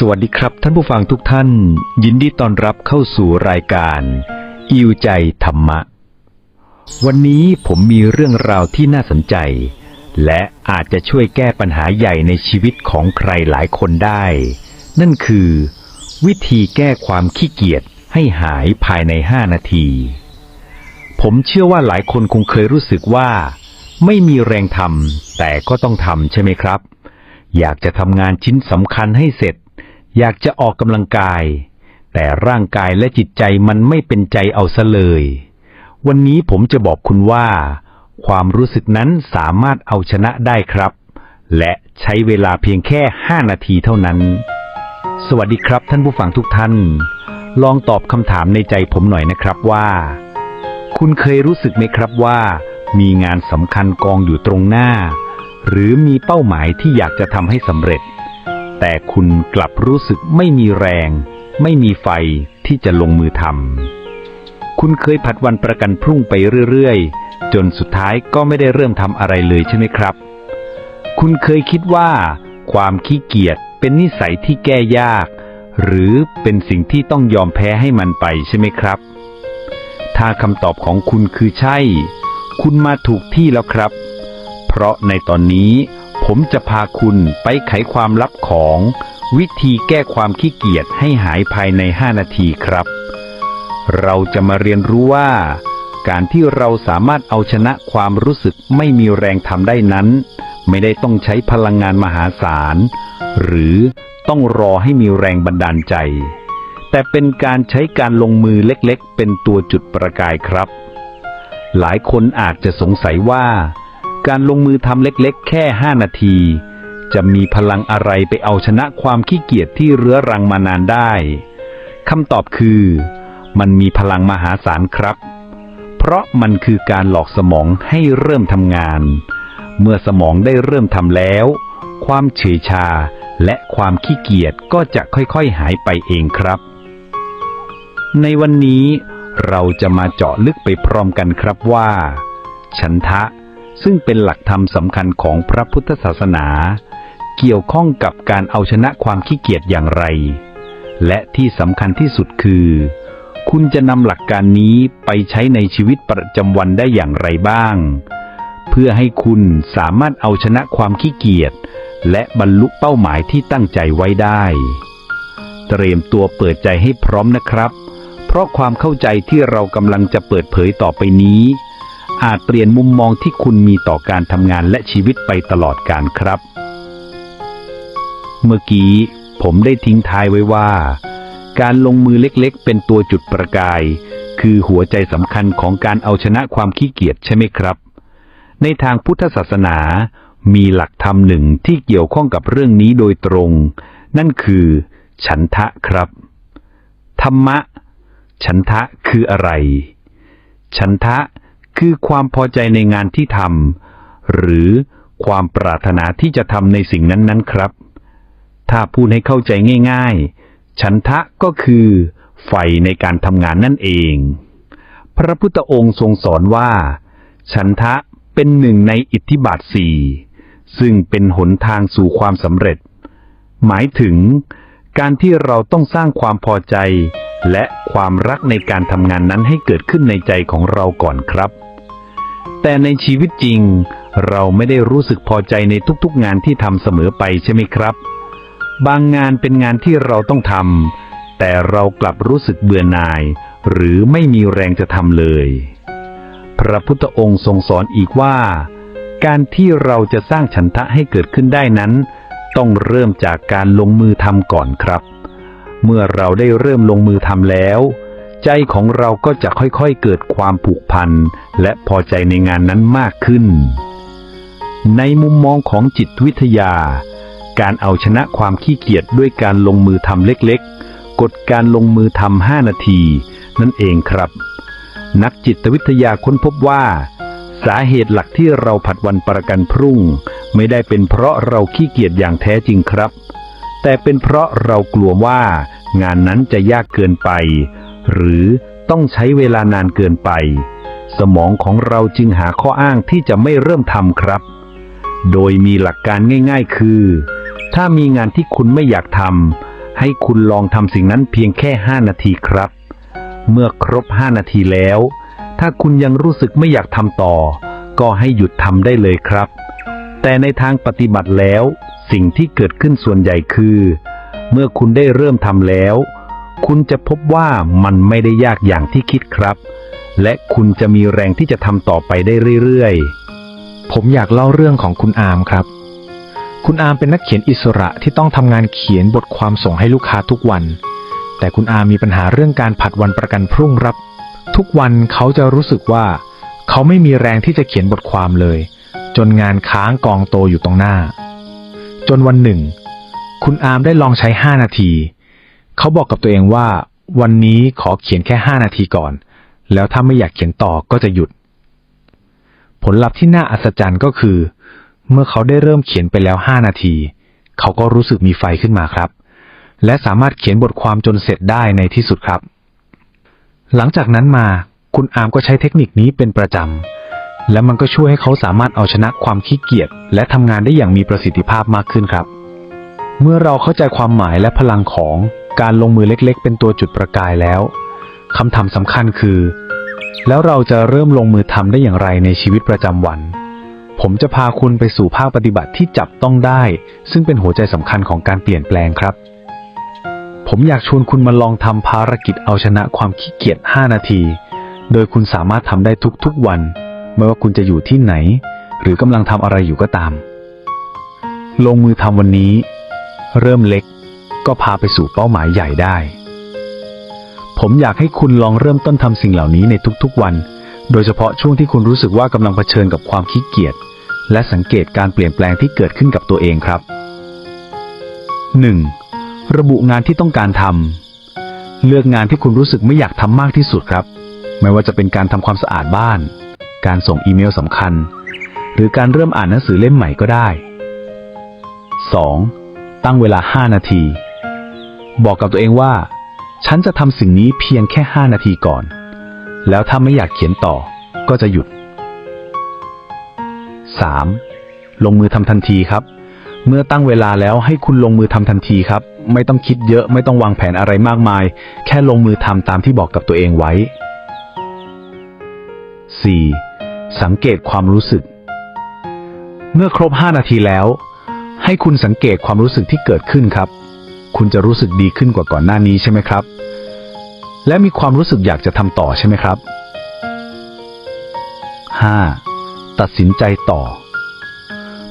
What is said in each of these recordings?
สวัสดีครับท่านผู้ฟังทุกท่าน ยินดีต้อนรับเข้าสู่รายการ อิวใจธรรมะ วันนี้ผมมีเรื่องราวที่น่าสนใจ และอาจจะช่วยแก้ปัญหาใหญ่ในชีวิตของใครหลายคนได้ นั่นคือ วิธีแก้ความขี้เกียจให้หายภายในห้านาที ผมเชื่อว่าหลายคนคงเคยรู้สึกว่า ไม่มีแรงทำแต่ก็ต้องทำใช่ไหมครับ อยากจะทำงานชิ้นสำคัญให้เสร็จ อยากจะออกกำลังกาย แต่ร่างกายและจิตใจมันไม่เป็นใจเอาซะเลย วันนี้ผมจะบอกคุณว่า ความรู้สึกนั้นสามารถเอาชนะได้ครับ และใช้เวลาเพียงแค่ 5 นาทีเท่านั้น สวัสดีครับท่านผู้ฟังทุกท่าน ลองตอบคำถามในใจผมหน่อยนะครับว่า คุณเคยรู้สึกไหมครับว่า มีงานสำคัญกองอยู่ตรงหน้า หรือมีเป้าหมายที่อยากจะทำให้สำเร็จ แต่คุณกลับรู้สึกไม่มีแรง ไม่มีไฟที่จะลงมือทำคุณเคยผัดวันประกันพรุ่งไปเรื่อยๆ จนสุดท้ายก็ไม่ได้เริ่มทำอะไรเลยใช่ไหมครับ คุณเคยคิดว่า ความขี้เกียจเป็นนิสัยที่แก้ยาก หรือเป็นสิ่งที่ต้องยอมแพ้ให้มันไปใช่ไหมครับ ถ้าคำตอบของคุณคือใช่ คุณมาถูกที่แล้วครับ เพราะในตอนนี้ ผมจะพาคุณไปไขความลับของ วิธีแก้ความขี้เกียจให้หายภายใน 5 นาทีครับ เราจะมาเรียนรู้ว่า การที่เราสามารถเอาชนะความรู้สึกไม่มีแรงทำได้นั้น ไม่ได้ต้องใช้พลังงานมหาศาล หรือต้องรอให้มีแรงบันดาลใจ แต่เป็นการใช้การลงมือเล็กๆ เป็นตัวจุดประกายครับ หลายคนอาจจะสงสัยว่า การลงมือทำเล็กๆ แค่ 5 นาที จะมีพลังอะไรไปเอาชนะความขี้เกียจที่เรื้อรังมานานได้คำตอบคือ มันมีพลังมหาศาลครับ เพราะมันคือการหลอกสมองให้เริ่มทำงาน เมื่อสมองได้เริ่มทำแล้ว ความเฉยชาและความขี้เกียจก็จะค่อยๆหายไปเองครับ ในวันนี้เราจะมาเจาะลึกไปพร้อมกันครับว่า ฉันทะ ซึ่งเป็นหลักธรรมสำคัญของพระพุทธศาสนา เกี่ยวข้องกับการเอาชนะความขี้เกียจอย่างไร และที่สำคัญที่สุดคือ คุณจะนำหลักการนี้ไปใช้ในชีวิตประจำวันได้อย่างไรบ้าง เพื่อให้คุณสามารถเอาชนะความขี้เกียจและบรรลุเป้าหมายที่ตั้งใจไว้ได้ เตรียมตัวเปิดใจให้พร้อมนะครับ เพราะความเข้าใจที่เรากำลังจะเปิดเผยต่อไปนี้ อาจเปลี่ยนมุมมองที่คุณมีต่อการทำงานและชีวิตไปตลอดกาลครับ เมื่อกี้ผมได้ทิ้งท้ายไว้ว่า การลงมือเล็กๆ เป็นตัวจุดประกาย คือหัวใจสำคัญของการเอาชนะความขี้เกียจใช่ไหมครับ ในทางพุทธศาสนา มีหลักธรรมหนึ่งที่เกี่ยวข้องกับเรื่องนี้โดยตรง นั่นคือ ฉันทะครับ ธรรมะ ฉันทะคืออะไร ฉันทะคือ คือความพอใจในงานที่ทำหรือความปรารถนาที่จะทำในสิ่งนั้นๆครับ ถ้าพูดให้เข้าใจง่าย ๆ ฉันทะก็คือไฟในการทำงานนั่นเอง พระพุทธองค์ทรงสอนว่า ฉันทะเป็นหนึ่งในอิทธิบาทสี่ซึ่งเป็นหนทางสู่ความสำเร็จ หมายถึงการที่เราต้องสร้างความพอใจ และความรักในการทำงานนั้นให้เกิดขึ้นในใจของเราก่อนครับ แต่ในชีวิตจริง เราไม่ได้รู้สึกพอใจในทุกๆงานที่ทำเสมอไปใช่ไหมครับ บางงานเป็นงานที่เราต้องทำแต่เรากลับรู้สึกเบื่อหน่าย หรือไม่มีแรงจะทำเลย พระพุทธองค์ทรงสอนอีกว่า การที่เราจะสร้างฉันทะให้เกิดขึ้นได้นั้น ต้องเริ่มจากการลงมือทำก่อนครับ เมื่อเราได้เริ่มลงมือทำแล้ว ใจของเราก็จะค่อยๆเกิดความผูกพัน และพอใจในงานนั้นมากขึ้น ในมุมมองของจิตวิทยา การเอาชนะความขี้เกียจด้วยการลงมือทำเล็กๆกฎการลงมือทำห้านาที นั่นเองครับ นักจิตวิทยาค้นพบว่า สาเหตุหลักที่เราผัดวันประกันพรุ่ง ไม่ได้เป็นเพราะเราขี้เกียจอย่างแท้จริงครับ แต่เป็นเพราะเรากลัวว่างานนั้นจะยากเกินไป หรือต้องใช้เวลานานเกินไป สมองของเราจึงหาข้ออ้างที่จะไม่เริ่มทำครับ โดยมีหลักการง่าย ๆ คือ ถ้ามีงานที่คุณไม่อยากทำให้คุณลองทำสิ่งนั้นเพียงแค่ 5 นาทีครับ เมื่อครบ 5 นาทีแล้ว ถ้าคุณยังรู้สึกไม่อยากทำต่อ ก็ให้หยุดทำได้เลยครับ แต่ในทางปฏิบัติแล้ว สิ่งที่เกิดขึ้นส่วนใหญ่คือ เมื่อคุณได้เริ่มทำแล้ว คุณจะพบว่ามันไม่ได้ยากอย่างที่คิดครับ และคุณจะมีแรงที่จะทำต่อไปได้เรื่อยๆ ผมอยากเล่าเรื่องของคุณอาร์มครับ คุณอาร์มเป็นนักเขียนอิสระที่ต้องทำงานเขียนบทความส่งให้ลูกค้าทุกวัน แต่คุณอาร์มมีปัญหาเรื่องการผัดวันประกันพรุ่งรับ ทุกวันเขาจะรู้สึกว่า เขาไม่มีแรงที่จะเขียนบทความเลย จนงานค้างกองโตอยู่ตรงหน้า จนวันหนึ่ง คุณอาร์มได้ลองใช้ 5 นาที เขาบอกกับตัวเองว่า วันนี้ขอเขียนแค่5นาทีก่อน แล้วถ้าไม่อยากเขียนต่อก็จะหยุด ผลลัพธ์ที่น่าอัศจรรย์ก็คือ เมื่อเขาได้เริ่มเขียนไปแล้ว5นาที เขาก็รู้สึกมีไฟขึ้นมาครับ และสามารถเขียนบทความจนเสร็จได้ในที่สุดครับ หลังจากนั้นมาคุณอาร์มก็ใช้เทคนิคนี้เป็นประจำ และมันก็ช่วยให้เขาสามารถเอาชนะความขี้เกียจและทำงานได้อย่างมีประสิทธิภาพมากขึ้นครับ เมื่อเราเข้าใจความหมายและพลังของ การลงมือเล็กๆ เป็นตัวจุดประกายแล้วคำถามสำคัญคือ แล้วเราจะเริ่มลงมือทำได้อย่างไรในชีวิตประจำวัน ผมจะพาคุณไปสู่ภาคปฏิบัติที่จับต้องได้ ซึ่งเป็นหัวใจสำคัญของการเปลี่ยนแปลงครับ ผมอยากชวนคุณมาลองทำภารกิจเอาชนะความขี้เกียจ 5 นาที โดยคุณสามารถทำได้ทุกๆวัน ไม่ว่าคุณจะอยู่ที่ไหน หรือกำลังทำอะไรอยู่ก็ตาม ลงมือทำวันนี้ เริ่มเล็ก ก็พาไปสู่เป้าหมายใหญ่ได้ ผมอยากให้คุณลองเริ่มต้นทำสิ่งเหล่านี้ในทุกๆวัน โดยเฉพาะช่วงที่คุณรู้สึกว่ากำลังเผชิญกับความขี้เกียจและสังเกตการเปลี่ยนแปลงที่เกิดขึ้นกับตัวเองครับ 1. ระบุงานที่ต้องการทำเลือกงานที่คุณรู้สึกไม่อยากทำมากที่สุดครับ ไม่ว่าจะเป็นการทำความสะอาดบ้าน การส่งอีเมลสำคัญ หรือการเริ่มอ่านหนังสือเล่มใหม่ก็ได้ 2. ตั้งเวลา 5 นาที บอกกับตัวเองว่า ฉันจะทำสิ่งนี้เพียงแค่ 5 นาทีก่อน แล้วถ้าไม่อยากเขียนต่อก็จะหยุด 3. ลงมือทำทันทีครับ เมื่อตั้งเวลาแล้วให้คุณลงมือทำทันทีครับ ไม่ต้องคิดเยอะไม่ต้องวางแผนอะไรมากมาย แค่ลงมือทำตามที่บอกกับตัวเองไว้ 4. สังเกตความรู้สึก เมื่อครบ 5 นาทีแล้ว ให้คุณสังเกตความรู้สึกที่เกิดขึ้นครับ คุณจะรู้สึกดีขึ้นกว่าก่อนหน้านี้ใช่ไหมครับ และมีความรู้สึกอยากจะทำต่อใช่ไหมครับ 5. ตัดสินใจต่อ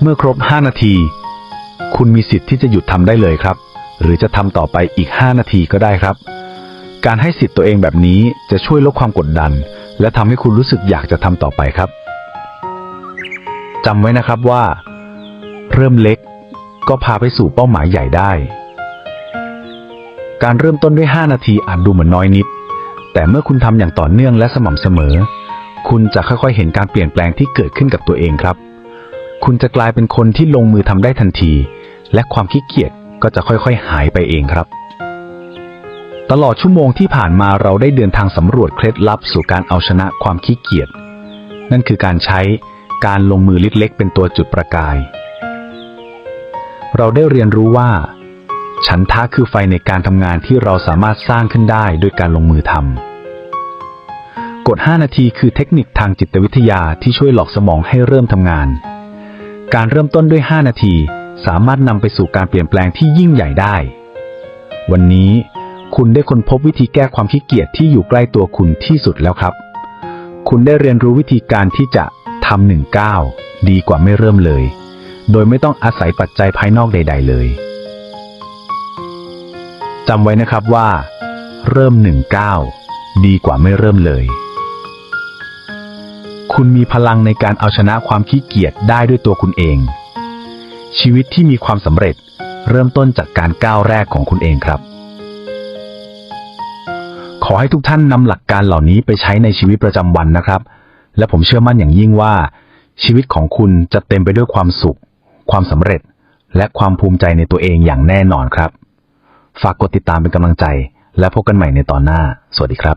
เมื่อครบ 5 นาที คุณมีสิทธิ์ที่จะหยุดทำได้เลยครับ หรือจะทำต่อไปอีก 5 นาทีก็ได้ครับ การให้สิทธิ์ตัวเองแบบนี้จะช่วยลดความกดดัน และทำให้คุณรู้สึกอยากจะทำต่อไปครับจำไว้นะครับว่า เริ่มเล็กก็พาไปสู่เป้าหมายใหญ่ได้ การเริ่มต้นด้วย 5 นาทีอาจดูเหมือนน้อยนิด แต่เมื่อคุณทำอย่างต่อเนื่องและสม่ำเสมอ คุณจะค่อยๆ เห็นการเปลี่ยนแปลงที่เกิดขึ้นกับตัวเองครับ คุณจะกลายเป็นคนที่ลงมือทำได้ทันที และความขี้เกียจก็จะค่อยๆ หายไปเองครับ ตลอดชั่วโมงที่ผ่านมาเราได้เดินทางสำรวจเคล็ดลับสู่การเอาชนะความขี้เกียจ นั่นคือการใช้การลงมือเล็กๆเป็นตัวจุดประกาย เราได้เรียนรู้ว่า ฉันทะคือไฟในการทำงานที่เราสามารถสร้างขึ้นได้ด้วยการลงมือทำกฎ 5 นาทีคือเทคนิคทางจิตวิทยาที่ช่วยหลอกสมองให้เริ่มทำงาน การเริ่มต้นด้วย 5 นาที สามารถนำไปสู่การเปลี่ยนแปลงที่ยิ่งใหญ่ได้ วันนี้คุณได้ค้นพบวิธีแก้ความขี้เกียจที่อยู่ใกล้ตัวคุณที่สุดแล้วครับ คุณได้เรียนรู้วิธีการที่จะทำหนึ่งก้าวดีกว่าไม่เริ่มเลย โดยไม่ต้องอาศัยปัจจัยภายนอกใด ๆ เลยำไว้นะครับว่า เริ่มหนึ่งก้าวดีกว่าไม่เริ่มเลย คุณมีพลังในการเอาชนะความขี้เกียจได้ด้วยตัวคุณเอง ชีวิตที่มีความสำเร็จเริ่มต้นจากการก้าวแรกของคุณเองครับ ขอให้ทุกท่านนำหลักการเหล่านี้ไปใช้ในชีวิตประจำวันนะครับ และผมเชื่อมั่นอย่างยิ่งว่า ชีวิตของคุณจะเต็มไปด้วยความสุข ความสำเร็จ และความภูมิใจในตัวเองอย่างแน่นอนครับ ฝากกดติดตามเป็นกำลังใจ และพบกันใหม่ในตอนหน้า สวัสดีครับ